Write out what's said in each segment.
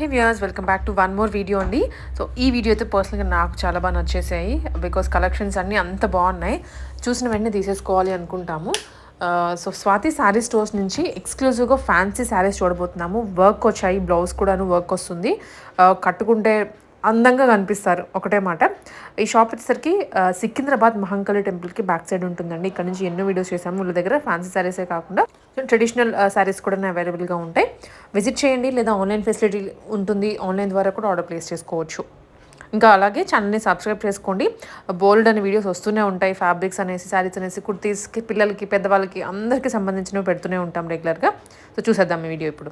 Hey viewers welcome back to one more video అండి. So ఈ video అయితే పర్సనల్గా నాకు చాలా బాగా నచ్చేసాయి. బికాస్ కలెక్షన్స్ అన్నీ అంత బాగున్నాయి. చూసిన వెంటనే తీసేసుకోవాలి అనుకుంటాము. Uh, so Swathi sari stores నుంచి ఎక్స్క్లూజివ్గా ఫ్యాన్సీ శారీస్ చూడబోతున్నాము. వర్క్ వచ్చాయి బ్లౌజ్ కూడాను వర్క్ వస్తుంది. Uh, కట్టుకుంటే అందంగా కనిపిస్తారు. ఒకటే మాట. ఈ షాప్ వచ్చేసరికి uh, సికింద్రాబాద్ మహంకాళి టెంపుల్కి బ్యాక్ సైడ్ ఉంటుందండి. ఇక్కడ నుంచి ఎన్నో వీడియోస్ చేసాము వీళ్ళ దగ్గర ఫ్యాన్సీ శారీసే కాకుండా. ట్రెడిషనల్ శారీస్ uh, కూడా అవైలబుల్గా ఉంటాయి. విజిట్ చేయండి లేదా ఆన్లైన్ ఫెసిలిటీ ఉంటుంది. ఆన్లైన్ ద్వారా కూడా ఆర్డర్ ప్లేస్ చేసుకోవచ్చు. ఇంకా అలాగే ఛానల్ని సబ్స్క్రైబ్ చేసుకోండి. బోల్డ్ అనే వీడియోస్ వస్తూనే ఉంటాయి. ఫ్యాబ్రిక్స్ అనేసి శారీస్ అనేసి కుర్తీస్కి పిల్లలకి పెద్దవాళ్ళకి అందరికీ సంబంధించినవి పెడుతూనే ఉంటాం రెగ్యులర్గా సో చూసేద్దాం ఈ వీడియో ఇప్పుడు.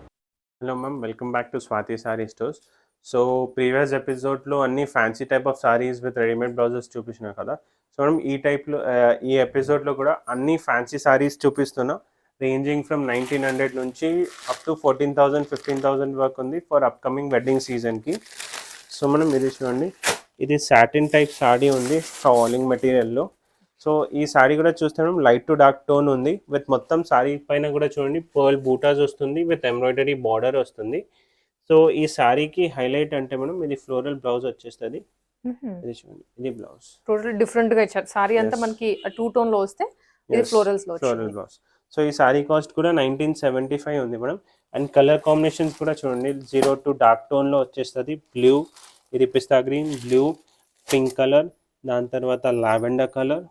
Hello ma'am welcome back to Swathi sari stores so previous ఎపిసోడ్లో అన్ని fancy type of saris with readymade blouses చూపించినా కదా. సో మనం ఈ టైప్లో uh, ఈ ఎపిసోడ్లో కూడా అన్ని ఫ్యాన్సీ సారీస్ చూపిస్తున్నాం. రేంజింగ్ ఫ్రమ్ నైన్టీన్ హండ్రెడ్ నుంచి up to fourteen thousand fifteen thousand వరకు ఉంది ఫర్ అప్కమింగ్ వెడ్డింగ్ సీజన్కి సో మనం ఇది చూడండి. ఇది సాటిన్ టైప్ సాడీ ఉంది ఫాలింగ్ మెటీరియల్లో సో ఈ సారీ కూడా చూస్తే మనం లైట్ టు డార్క్ టోన్ ఉంది. విత్ మొత్తం సారీ పైన కూడా చూడండి పర్ల్ బూటాస్ వస్తుంది విత్ ఎంబ్రాయిడరీ బార్డర్ వస్తుంది. సో ఈ సారీకి హైలైట్ అంటే మనం ఇది ఫ్లోరల్ బ్లౌజ్ వచ్చేస్తుంది. ఇది చూడండి ఇది బ్లౌజ్ టోటల్ డిఫరెంట్గా ఇచ్చారు. సారీ అంతా. మనకి టూ టోన్లో వస్తే ఇది ఫ్లోరల్స్లో ఫ్లోరల్ బ్లౌజ్ సో ఈ సారీ కాస్ట్ కూడా నైన్టీన్ సెవెంటీ ఫైవ్ ఉంది మేడం. అండ్ కలర్ కాంబినేషన్స్ కూడా చూడండి. జీరో టు డార్క్ టోన్లో వచ్చేస్తుంది. బ్లూ ఇది pista green blue pink colour దాని తర్వాత లావెండర్ కలర్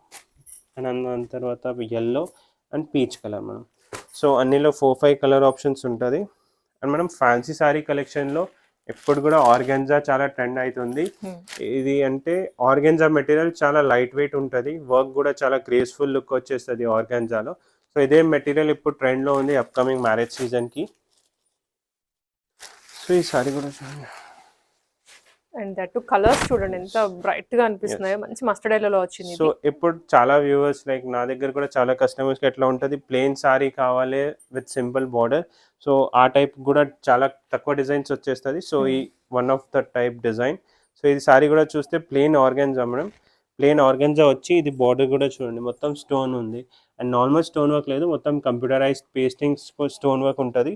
అండ్ దాని తర్వాత ఎల్లో అండ్ పీచ్ కలర్ మనం సో అన్నిలో ఫోర్ ఫైవ్ కలర్ ఆప్షన్స్ ఉంటుంది. అండ్ మనం ఫ్యాన్సీ సారీ కలెక్షన్లో ఎప్పుడు కూడా ఆర్గెన్జా చాలా ట్రెండ్ అవుతుంది ఇది అంటే ఆర్గెన్జా మెటీరియల్ చాలా లైట్ వెయిట్ ఉంటుంది. వర్క్ కూడా చాలా గ్రేస్ఫుల్ లుక్ వచ్చేస్తుంది ఆర్గెన్జాలో. సో ఇదే మెటీరియల్ ఇప్పుడు ట్రెండ్లో ఉంది అప్కమింగ్ మ్యారేజ్ సీజన్కి సో ఈ సారీ కూడా చూడండి. అండ్ దట్ కలర్స్ చూడండి ఎంత బ్రైట్గా అనిపిస్తున్నాయో. మంచి మస్టర్డ్ ఎల్లో వచ్చింది సో ఇప్పుడు చాలా వ్యూవర్స్ లైక్ నా దగ్గర కూడా చాలా కస్టమర్స్కి ఎట్లా ఉంటుంది? ప్లెయిన్ సారీ కావాలి విత్ సింపుల్ బార్డర్ సో ఆ టైప్ కూడా చాలా తక్కువ డిజైన్స్ వచ్చేస్తుంది. సో ఈ one of the type design so ఇది సారీ కూడా చూస్తే plain organza madam plain organza వచ్చి ఇది బార్డర్ కూడా చూడండి మొత్తం స్టోన్ ఉంది. అండ్ నార్మల్ స్టోన్ వర్క్ లేదు మొత్తం కంప్యూటరైజ్డ్ పేస్టింగ్ స్టోన్ వర్క్ ఉంటుంది.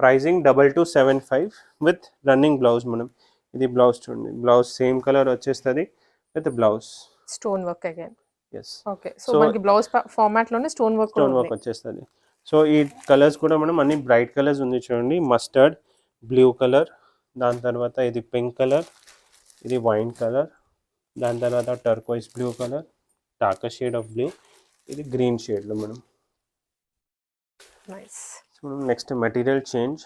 Pricing double two seven five with running blouse మనం. ఇది బ్లౌజ్ చూడండి బ్లౌజ్ సేమ్ కలర్ వచ్చేస్తుంది with blouse. Stone work again. Yes okay so మనకి బ్లౌజ్ ఫార్మాట్లోనే స్టోన్ వర్క్ స్టోన్ వర్క్ వచ్చేస్తుంది. సో ఈ కలర్స్ కూడా మనం అన్ని బ్రైట్ కలర్స్ ఉంది చూడండి మస్టర్డ్ బ్లూ కలర్ దాని తర్వాత ఇది పింక్ కలర్ ఇది వైన్ కలర్. దాని తర్వాత turquoise blue colour darker shade of blue ఇది గ్రీన్ షేడ్లో మనం. మనం నెక్స్ట్ మెటీరియల్ చేంజ్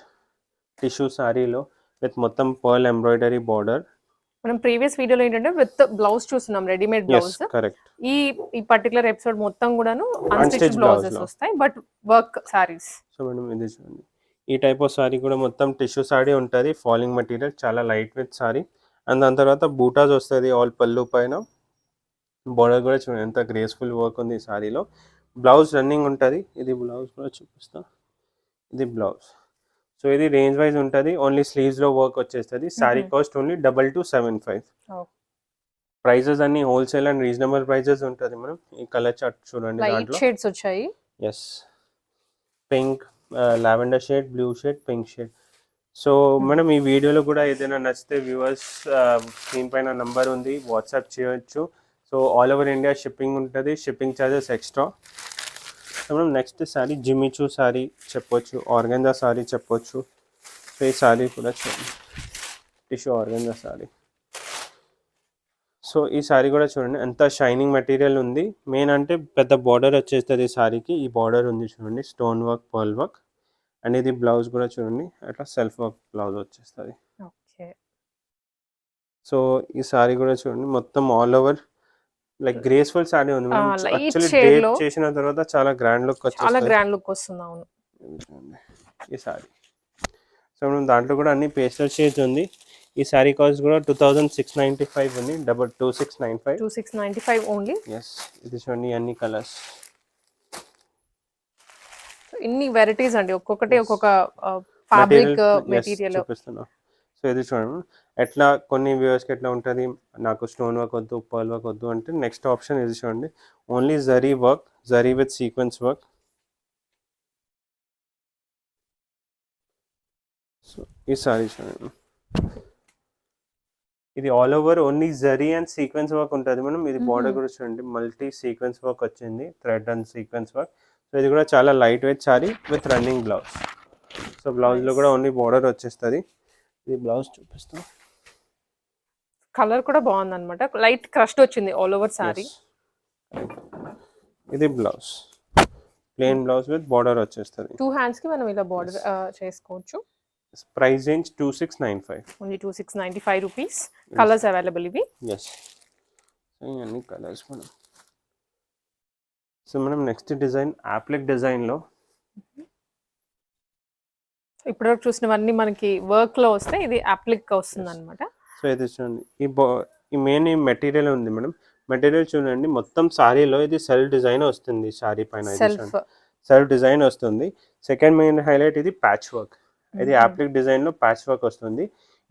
టిష్యూ సారీలో విత్ మొత్తం పర్ల్ ఎంబ్రాయిడరీ బార్డర్ మనం ప్రీవియస్ వీడియోలో ఏంటంటే విత్ బ్లౌజ్ చూస్తున్నాం రెడీమేడ్ బ్లౌజ్ కరెక్ట్ ఈ ఈ పర్టికులర్ ఎపిసోడ్ మొత్తం కూడాను అన్స్టిచ్ బ్లౌజెస్. వస్తాయి but work saris so madam ఇది చూడండి. ఈ టైప్ ఆఫ్ సారీ కూడా మొత్తం టిష్యూ సారీ ఉంటుంది. ఫాలింగ్ మెటీరియల్ చాలా లైట్ వెయిట్ సారీ అండ్ దాని తర్వాత బూటాస్ వస్తుంది ఆల్ పళ్ళు పైన. బోర్డర్ కూడా చూడండి ఎంత గ్రేస్ఫుల్ వర్క్ ఉంది ఈ సారీలో. బ్లౌజ్ రన్నింగ్ ఉంటుంది. ఇది బ్లౌజ్ కూడా చూపిస్తా. ఇది బ్లౌజ్ సో ఇది రేంజ్ వైజ్ ఉంటుంది. ఓన్లీ స్లీవ్స్లో వర్క్ వచ్చేస్తుంది. Mhm. Cost only double two seven five. Prices అన్ని హోల్సేల్ అండ్ రీజనబుల్ ప్రైజెస్ ఉంటుంది మనం. ఈ కలర్ చార్ట్ చూడండి దాంట్లో. షేడ్స్ వచ్చాయి. Yes pink lavender shade blue shade pink shade so మనం ఈ వీడియోలో కూడా ఏదైనా నచ్చితే వ్యూవర్స్ స్క్రీన్ పైన నంబర్ ఉంది వాట్సాప్ చేయొచ్చు. So all over India shipping ఉంటుంది షిప్పింగ్ ఛార్జెస్ ఎక్స్ట్రా సో మనం next sari Jimmy Choo sari చెప్పొచ్చు ఆర్గంజా సారీ చెప్పొచ్చు. సో ఈ సారీ కూడా చూడండి టిష్యూ ఆర్గంజా సారీ సో ఈ సారీ కూడా చూడండి ఎంత షైనింగ్ మెటీరియల్ ఉంది. మెయిన్ అంటే పెద్ద బార్డర్ వచ్చేస్తుంది ఈ సారీకి ఈ బార్డర్ ఉంది చూడండి stone work pearl work and ఇది బ్లౌజ్ కూడా చూడండి అట్లా సెల్ఫ్ వర్క్ బ్లౌజ్ వచ్చేస్తుంది. ఓకే. సో ఈ సారీ కూడా చూడండి మొత్తం all over like graceful sari ఉంది యాక్చువల్లీ చేసిన తర్వాత చాలా గ్రాండ్ లుక్ చాలా వచ్చేస్తుంది. గ్రాండ్ లుక్ వస్తుంది అవును. ఈ సారీ. సో మనం దాంట్లో కూడా అన్ని పేస్టల్ షేడ్స్ ఉంది. ఈ సారీ కాస్ట్ కూడా two thousand six ninety five ఉంది double two six nine five. Two six ninety five only. Yes ఇది చూడండి అన్ని కలర్స్. ఇన్ని వెరైటీస్ అండి. ఒక్కొక్కటి ఒక్కొక్క ఫ్యాబ్రిక్ మెటీరియల్ సో ఇది చూడండి. ఎట్లా కొన్ని వ్యూవర్స్కి ఎట్లా ఉంటుంది? నాకు స్టోన్ వర్క్ వద్దు పర్ల్ వర్క్ వద్దు అంటే నెక్స్ట్ ఆప్షన్ ఇది చూడండి. Only zari work zari with sequence work so ఈ సారీ చూడండి. ఇది all over only zari and sequence work ఉంటుంది. మనం ఇది బార్డర్. కూడా చూడండి. మల్టీ సీక్వెన్స్ వర్క్ వచ్చింది. Thread and sequence work so ఇది కూడా చాలా light weight sari with running blouse so బ్లౌజ్లో కూడా ఓన్లీ బార్డర్ వచ్చేస్తుంది. ఇది బ్లౌజ్ చూపిస్తాం. కలర్ కూడా బాగుంది అనమాట లైట్ క్రస్ట్ వచ్చింది ఆల్ ఓవర్ సారీ. ఇది blouse plain blouse with border వచ్చేస్తుంది. టూ హ్యాండ్స్కి మనం ఇలా బార్డర్ చేసుకోవచ్చు. Price range two six nine five only two six ninety five rupees colours available ఇవి. ఎస్ ఇవన్నీ కలర్స్ మనం సో మనం నెక్స్ట్ డిజైన్ యాప్లిక్ డిజైన్లో ఇప్పటివరకు చూసినవన్నీ మనకి వర్క్లో వస్తే ఇది అప్లిక్ వస్తుంది అనమాట సో ఇది చూడండి. ఈ బా ఈ మెయిన్ ఈ మెటీరియల్ ఉంది మేడం. మెటీరియల్ చూడండి మొత్తం సారీలో ఇది సెల్ఫ్ డిజైన్ వస్తుంది సారీ పైన సెల్ఫ్ డిజైన్ వస్తుంది. సెకండ్ మెయిన్ హైలైట్ ఇది ప్యాచ్ వర్క్ ఇది యాప్లిక్ డిజైన్లో ప్యాచ్ వర్క్ వస్తుంది.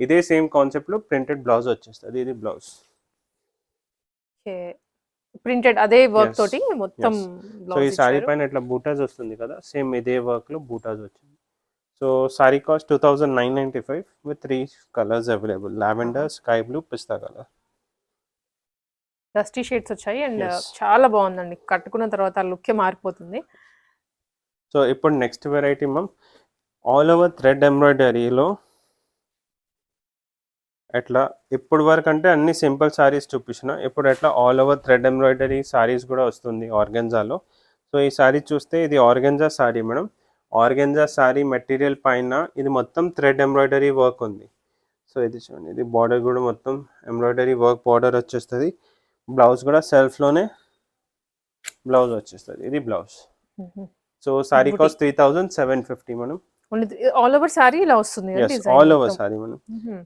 ఇదే సేమ్ కాన్సెప్ట్లో ప్రింటెడ్ బ్లౌజ్ వచ్చేస్తుంది. ఇది బ్లౌజ్ ప్రింటెడ్ అదే వర్క్. తోటి మొత్తం సో ఈ సారీ పైన ఇట్లా బూటాస్ వస్తుంది కదా సేమ్ ఇదే వర్క్లో బూటాస్ వచ్చింది. So sari cost two thousand nine ninety five with three colours available lavender sky blue pista colour dusty shades వచ్చాయి అండ్ Yes. చాలా బాగుందండి. కట్టుకున్న తర్వాత లుక్ మారిపోతుంది. సో ఇప్పుడు next variety ma'am all over thread ఎంబ్రాయిడరీలో ఎట్లా ఇప్పుడు వరకు అంటే అన్ని సింపుల్ సారీస్ చూపించిన ఇప్పుడు ఎట్లా all over thread embroidery saris కూడా వస్తుంది ఆర్గెన్జాలో. సో ఈ సారీ చూస్తే ఇది organza sari madam. Organza sari material పైన ఇది మొత్తం థ్రెడ్ ఎంబ్రాయిడరీ వర్క్ ఉంది. సో ఇది చూడండి ఇది బార్డర్ కూడా మొత్తం ఎంబ్రాయిడరీ వర్క్ బార్డర్ వచ్చేస్తుంది. బ్లౌజ్ కూడా సెల్ఫ్లోనే బ్లౌజ్ వచ్చేస్తుంది. ఇది blouse. So sari Booty. Cost three thousand seven fifty మనం ఆల్ ఓవర్ సారీ ఇలా వస్తుంది ఆల్ ఓవర్. సారీ మనం.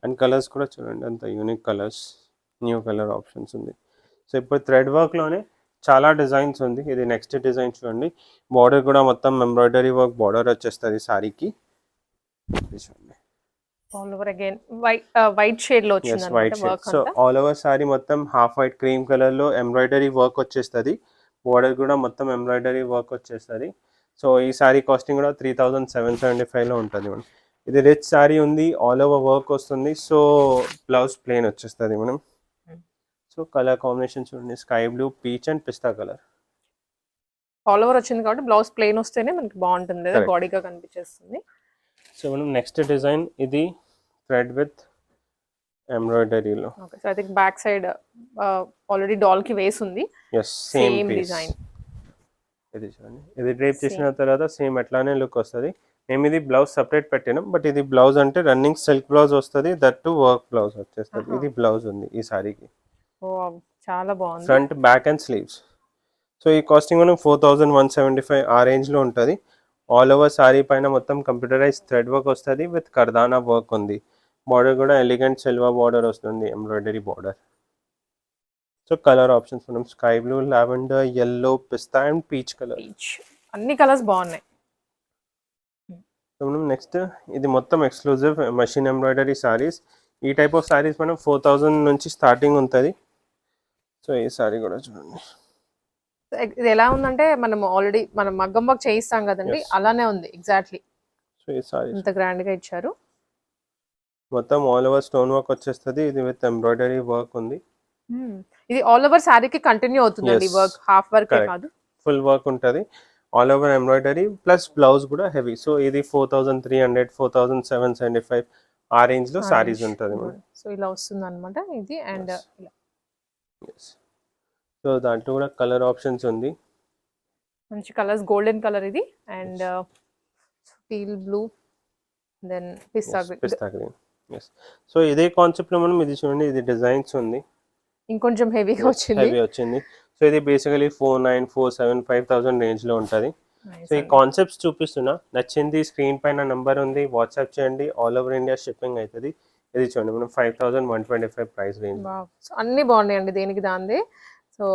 అండ్ కలర్స్ కూడా చూడండి అంత unique colours new colour options ఉంది. సో ఇప్పుడు థ్రెడ్ వర్క్లోనే చాలా డిజైన్స్ ఉంది. ఇది నెక్స్ట్ డిజైన్ చూడండి. బార్డర్ కూడా మొత్తం ఎంబ్రాయిడరీ వర్క్ బార్డర్ వచ్చేస్తుంది సారీకి చూడండి. ఆల్ ఓవర్ అగైన్ వైట్ షేడ్లో white shade so all over sari మొత్తం హాఫ్ వైట్ క్రీమ్ కలర్లో ఎంబ్రాయిడరీ వర్క్ వచ్చేస్తుంది. బార్డర్ కూడా మొత్తం ఎంబ్రాయిడరీ వర్క్ వచ్చేస్తుంది. సో ఈ సారీ కాస్టింగ్ కూడా త్రీ థౌజండ్ సెవెన్ సెవెంటీ ఫైవ్లో ఉంటుంది మనం ఇది రిచ్ సారీ ఉంది ఆల్ ఓవర్ వర్క్ వస్తుంది సో బ్లౌజ్ ప్లేన్ వచ్చేస్తుంది మనం Hmm. సో కలర్ కాంబినేషన్ చూడండి sky blue peach and pista colour all over వచ్చింది కాబట్టి బ్లౌజ్ ప్లెయిన్ వస్తేనే మనకి బాగుంటుంది. బాడీగా కనిపించేస్తుంది. సో మనం నెక్స్ట్ డిజైన్ ఇది థ్రెడ్ విత్ ఎంబ్రాయిడరీలో okay so I think back side already డాల్కి వేసి ఉంది సేమ్ డిజైన్ ఇది చూడండి ఇది డ్రేప్ చేసిన తర్వాత సేమ్ అట్లానే లుక్ వస్తుంది. మేము ఇది బ్లౌజ్ సపరేట్ పెట్టినాం బట్ ఇది బ్లౌజ్ అంటే రన్నింగ్ సిల్క్ బ్లౌజ్ వస్తుంది దట్ టు వర్క్ బ్లౌజ్ వచ్చేస్తుంది. ఇది బ్లౌజ్ ఉంది ఈ సారీకి. చాలా బాగుంది. Front back and sleeves so ఈ కాస్టింగ్ మనం four thousand one seventy five ఆ రేంజ్లో ఉంటుంది. ఆల్ ఓవర్ సారీ పైన మొత్తం కంప్యూటరైజ్ థ్రెడ్ వర్క్ వస్తుంది విత్ కర్దానా వర్క్ ఉంది. బార్డర్ కూడా ఎలిగెంట్ సిల్వర్ బార్డర్ వస్తుంది embroidery border so colour options మనం sky blue lavender yellow pista and peach colour. అన్ని కలర్స్ బాగున్నాయి. మనం నెక్స్ట్ ఇది మొత్తం ఎక్స్క్లూజివ్ మషిన్ ఎంబ్రాయిడరీ సారీస్. ఈ టైప్ ఆఫ్ సారీస్ మనం ఫోర్ థౌజండ్ నుంచి స్టార్టింగ్ ఉంటుంది. సో ఈ సారీ కూడా చూడండి. ఇది ఎలా ఉందంటే మనం ఆల్రెడీ మనం మగ్గం వర్క్ చేయిస్తాం కదండి. అలానే ఉంది ఎగ్జాక్ట్లీ. సో ఈ సారీ ఇంత గ్రాండ్గా ఇచ్చారు. మొత్తం ఆల్ ఓవర్ స్టోన్ వర్క్ వచ్చేస్తుంది. ఇది విత్ ఎంబ్రాయిడరీ వర్క్ ఉంది. ఇది ఆల్ ఓవర్ శారీకి కంటిన్యూ అవుతుందండి. Work half work. కాదు. ఫుల్ వర్క్ ఉంటుంది. All over embroidery plus blouse కూడా హెవీ సో ఇది four thousand three hundred four thousand seven seventy five ఆ రేంజ్లో సారీస్ ఉంటుంది సో ఇలా వస్తుంది అనమాట ఇది అండ్. సో దాంట్లో కూడా కలర్ ఆప్షన్స్ ఉంది. మంచి కలర్స్ గోల్డెన్ కలర్ ఇది and steel blue then pista pista green so ఇదే కాన్సెప్ట్లో మనం ఇది చూడండి ఇది డిజైన్స్ ఉంది. ఇంకొంచెం హెవీగా వచ్చింది. హెవీ వచ్చింది. సో ఇది basically four nine four seven five thousand రేంజ్లో ఉంటుంది. Nice సో ఈ. కాన్సెప్ట్స్ చూపిస్తున్నా. నచ్చింది స్క్రీన్ పైన నంబర్ ఉంది. వాట్సాప్ చేయండి. ఆల్ ఓవర్ ఇండియా షిప్పింగ్ అవుతుంది ఇది చూడండి మనం five thousand one twenty five price range అన్ని బాగున్నాయండి దేనికి దాందే. సో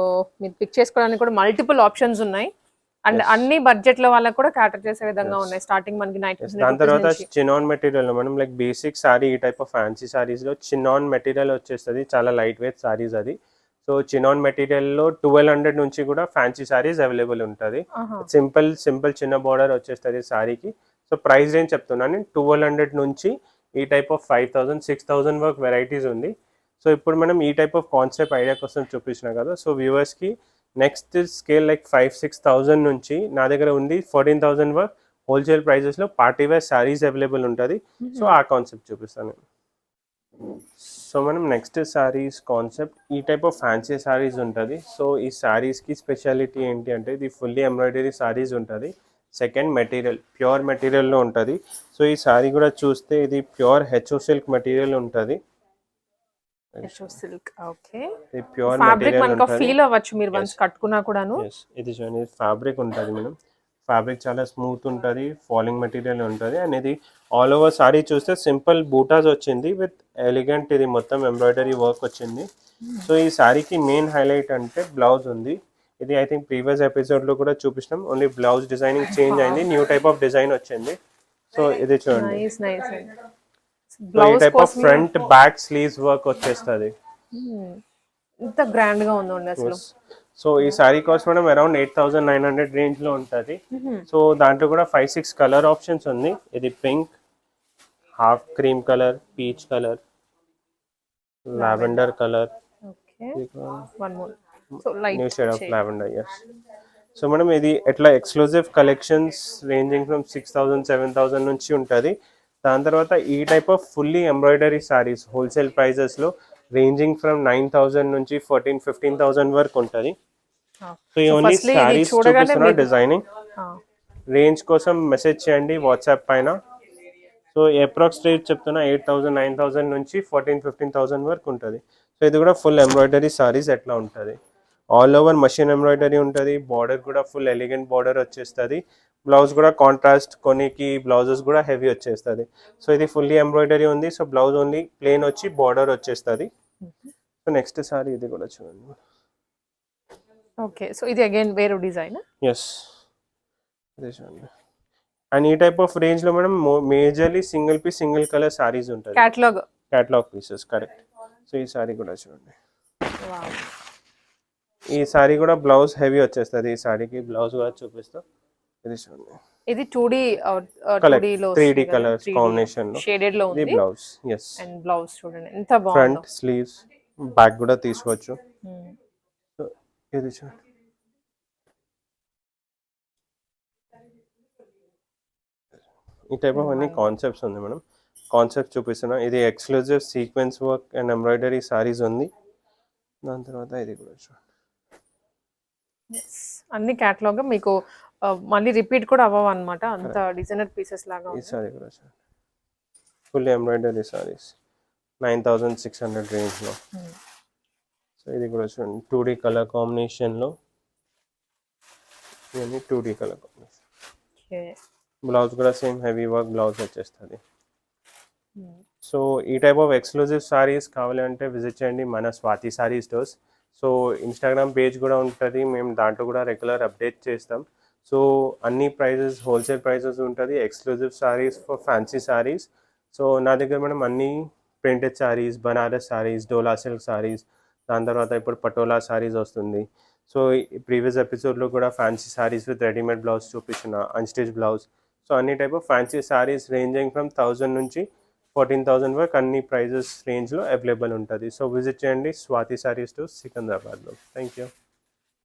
మీరు పిక్ చేసుకోవడానికి కూడా మల్టిపుల్ ఆప్షన్స్ ఉన్నాయి. అండ్. అన్ని బడ్జెట్లో వాళ్ళకి కూడా క్యాటర్ చేసే విధంగా. ఉన్నాయి. స్టార్టింగ్ మనకి నైట్ దాని తర్వాత చినాన్ మెటీరియల్ మనం లైక్ బేసిక్ సారీ ఈ టైప్ ఆఫ్ ఫ్యాన్సీ సారీస్లో చినాన్ మెటీరియల్ వచ్చేస్తుంది. చాలా లైట్ వెయిట్ సారీస్ అది సో చినాన్ మెటీరియల్లో ట్వెల్వ్ హండ్రెడ్ నుంచి కూడా ఫ్యాన్సీ సారీస్ అవైలబుల్ ఉంటుంది. సింపుల్ సింపుల్ చిన్న బార్డర్ వచ్చేస్తుంది సారీకి సో ప్రైస్ రేంజ్ చెప్తున్నాను. ట్వెల్వ్ హండ్రెడ్ నుంచి ఈ type of five thousand six thousand వరకు వెరైటీస్ ఉంది. సో ఇప్పుడు మనం ఈ టైప్ ఆఫ్ కాన్సెప్ట్ ఐడియా కోసం చూపించిన కదా. సో వ్యూవర్స్కి next scale like five six thousand నుంచి నా దగ్గర ఉంది ఫోర్టీన్ థౌజండ్ వర్క్ హోల్సేల్ ప్రైజెస్లో పార్టీ వేర్ శారీస్ అవైలబుల్ ఉంటుంది. సో ఆ కాన్సెప్ట్ చూపిస్తాను. సో మనం నెక్స్ట్ శారీస్ కాన్సెప్ట్ ఈ టైప్ ఆఫ్ ఫ్యాన్సీ శారీస్ ఉంటుంది. సో ఈ శారీస్కి స్పెషాలిటీ ఏంటి అంటే ఇది ఫుల్లీ ఎంబ్రాయిడరీ శారీస్ ఉంటుంది. సెకండ్ మెటీరియల్ ప్యూర్ మెటీరియల్లో ఉంటుంది. సో ఈ శారీ కూడా చూస్తే ఇది ప్యూర్ హెచ్ఓ సిల్క్ మెటీరియల్ ఉంటుంది. సిల్క్ ఓకే ప్యూర్ ఫ్యాబ్రిక్ మనకు ఉంటుంది. ఫీల్ అవ్వచ్చు మీరు వన్స్ కట్టుకున్నా కూడాను. ఇది చూడండి ఫ్యాబ్రిక్ ఉంటుంది మేడం. ఫ్యాబ్రిక్ చాలా స్మూత్ ఉంటుంది ఫాలింగ్ మెటీరియల్ ఉంటుంది. అండ్ ఇది ఆల్ ఓవర్ సారీ చూస్తే సింపుల్ బూటాస్ వచ్చింది విత్ ఎలిగెంట్ ఇది మొత్తం ఎంబ్రాయిడరీ వర్క్ వచ్చింది. సో ఈ శారీకి మెయిన్ హైలైట్ అంటే బ్లౌజ్ ఉంది. ఇది ఐ థింక్ ప్రీవియస్ ఎపిసోడ్లో కూడా చూపించినాం ఓన్లీ బ్లౌజ్ డిజైనింగ్ చేంజ్ అయింది న్యూ టైప్ ఆఫ్ డిజైన్ వచ్చింది. సో ఇది చూడండి. Blouse type of front back sleeves work వచ్చేస్తుంది. ఇంత గ్రాండ్గా ఉందండి అసలు. సో ఈ sari cost madam around eight thousand nine hundred రేంజ్లో ఉంటుంది. సో దాంట్లో కూడా ఫైవ్ సిక్స్ కలర్ ఆప్షన్స్ ఉంది. ఇది pink half cream colour peach colour lavender colour new shade of lavender yes so madam ఇది ఎట్లా exclusive collections ranging from six thousand seven thousand నుంచి ఉంటుంది. దాని తర్వాత ఈ type of fully embroidery saris wholesale ప్రైజెస్లో రేంజింగ్ ఫ్రమ్ నైన్ థౌసండ్ నుంచి fourteen fifteen thousand వరకు ఉంటుంది. సో ఇది శారీస్ చూపిస్తున్నా డిజైనింగ్ రేంజ్ కోసం మెసేజ్ చేయండి వాట్సాప్ పైన. సో అప్రాక్స్ రేట్ చెప్తున్నా ఎయిట్ థౌసండ్ నైన్ థౌసండ్ నుంచి ఫోర్టీన్ ఫిఫ్టీన్ థౌసండ్ వరకు ఉంటుంది. సో ఇది కూడా ఫుల్ ఎంబ్రాయిడరీ సారీస్ ఎట్లా ఉంటుంది? ఆల్ ఓవర్ మషిన్ ఎంబ్రాయిడరీ ఉంటుంది. బార్డర్ కూడా ఫుల్ ఎలిగెంట్ బార్డర్ వచ్చేస్తుంది. బ్లౌజ్ కూడా కాంట్రాస్ట్ కొన్నికి బ్లౌజెస్ కూడా హెవీ వచ్చేస్తుంది. సో ఇది ఫుల్లీ ఎంబ్రాయిడరీ ఉంది. సో బ్లౌజ్ ఓన్లీ ప్లేన్ వచ్చి బార్డర్ వచ్చేస్తుంది. సో నెక్స్ట్ సారీ ఇది కూడా చూడండి. ఓకే. సో ఇది అగైన్ వేరే డిజైన్? ఎస్ అదే చూడండి. అండ్ ఈ టైప్ ఆఫ్ రేంజ్లో madam majorly single piece single colour saris ఉంటుంది catalogue catalogue pieces correct so ఈ సారీ కూడా చూడండి. ఈ సారీ కూడా బ్లౌజ్ హెవీ వచ్చేస్తుంది. ఈ సారీకి బ్లౌజ్ కూడా చూపిస్తా ఇది చూడండి కలర్స్ కాంబినేషన్లో. షేడెడ్లో ఇది ఉంది. బ్లౌజ్ ఎస్ అండ్ బ్లౌజ్ చూడండి ఎంత బాగుందో. ఫ్రంట్ స్లీవ్స్ బ్యాక్ కూడా తీసుకోవచ్చు. Hmm. సో ఇది చూడండి ఈ టైప్ ఆఫ్ అన్ని కాన్సెప్ట్స్ ఉంది మేడం. కాన్సెప్ట్ చూపిస్తున్నా. ఇది exclusive sequence work and embroidery saris ఉంది. దాని తర్వాత ఇది కూడా చూడండి. అన్ని క్యాటలాగ్ మీకు మళ్ళీ రిపీట్ కూడా అవ్వవు అనమాట అంత డిజైనర్ పీసెస్ లాగా ఈ. సారీ కూడా చూడండి full embroidery saris. Nine thousand six hundred రేంజ్లో. సో ఇది కూడా చూడండి. టూ డీ కలర్ కాంబినేషన్లో. ఇవన్నీ two D colour combination. Blouse కూడా సేమ్ హెవీ వర్క్ బ్లౌజ్ వచ్చేస్తుంది. సో ఈ టైప్ ఆఫ్ ఎక్స్క్లూజివ్ సారీస్ కావాలంటే విజిట్ చేయండి మన Swathi sari stores so Instagram page కూడా ఉంటుంది. మేము దాంట్లో కూడా రెగ్యులర్ అప్డేట్ చేస్తాం. సో అన్ని ప్రైజెస్ హోల్సేల్ ప్రైజెస్ ఉంటుంది. Exclusive saris for fancy saris so నా దగ్గర మనం అన్ని ప్రింటెడ్ శారీస్ బనారస్ శారీస్ డోలా సిల్క్ శారీస్ దాని తర్వాత ఇప్పుడు పటోలా శారీస్ వస్తుంది. సో ప్రీవియస్ ఎపిసోడ్లో కూడా fancy saris with readymade blouse చూపించిన అన్స్టిచ్ బ్లౌజ్ సో అన్ని type of fancy saris ranging from thousand నుంచి ఫోర్టీన్ థౌజండ్ వరకు అన్ని ప్రైజెస్ రేంజ్లో అవైలబుల్ ఉంటుంది. సో విజిట్ చేయండి. స్వాతి శారీస్ టు సికింద్రాబాద్లో థ్యాంక్ యూ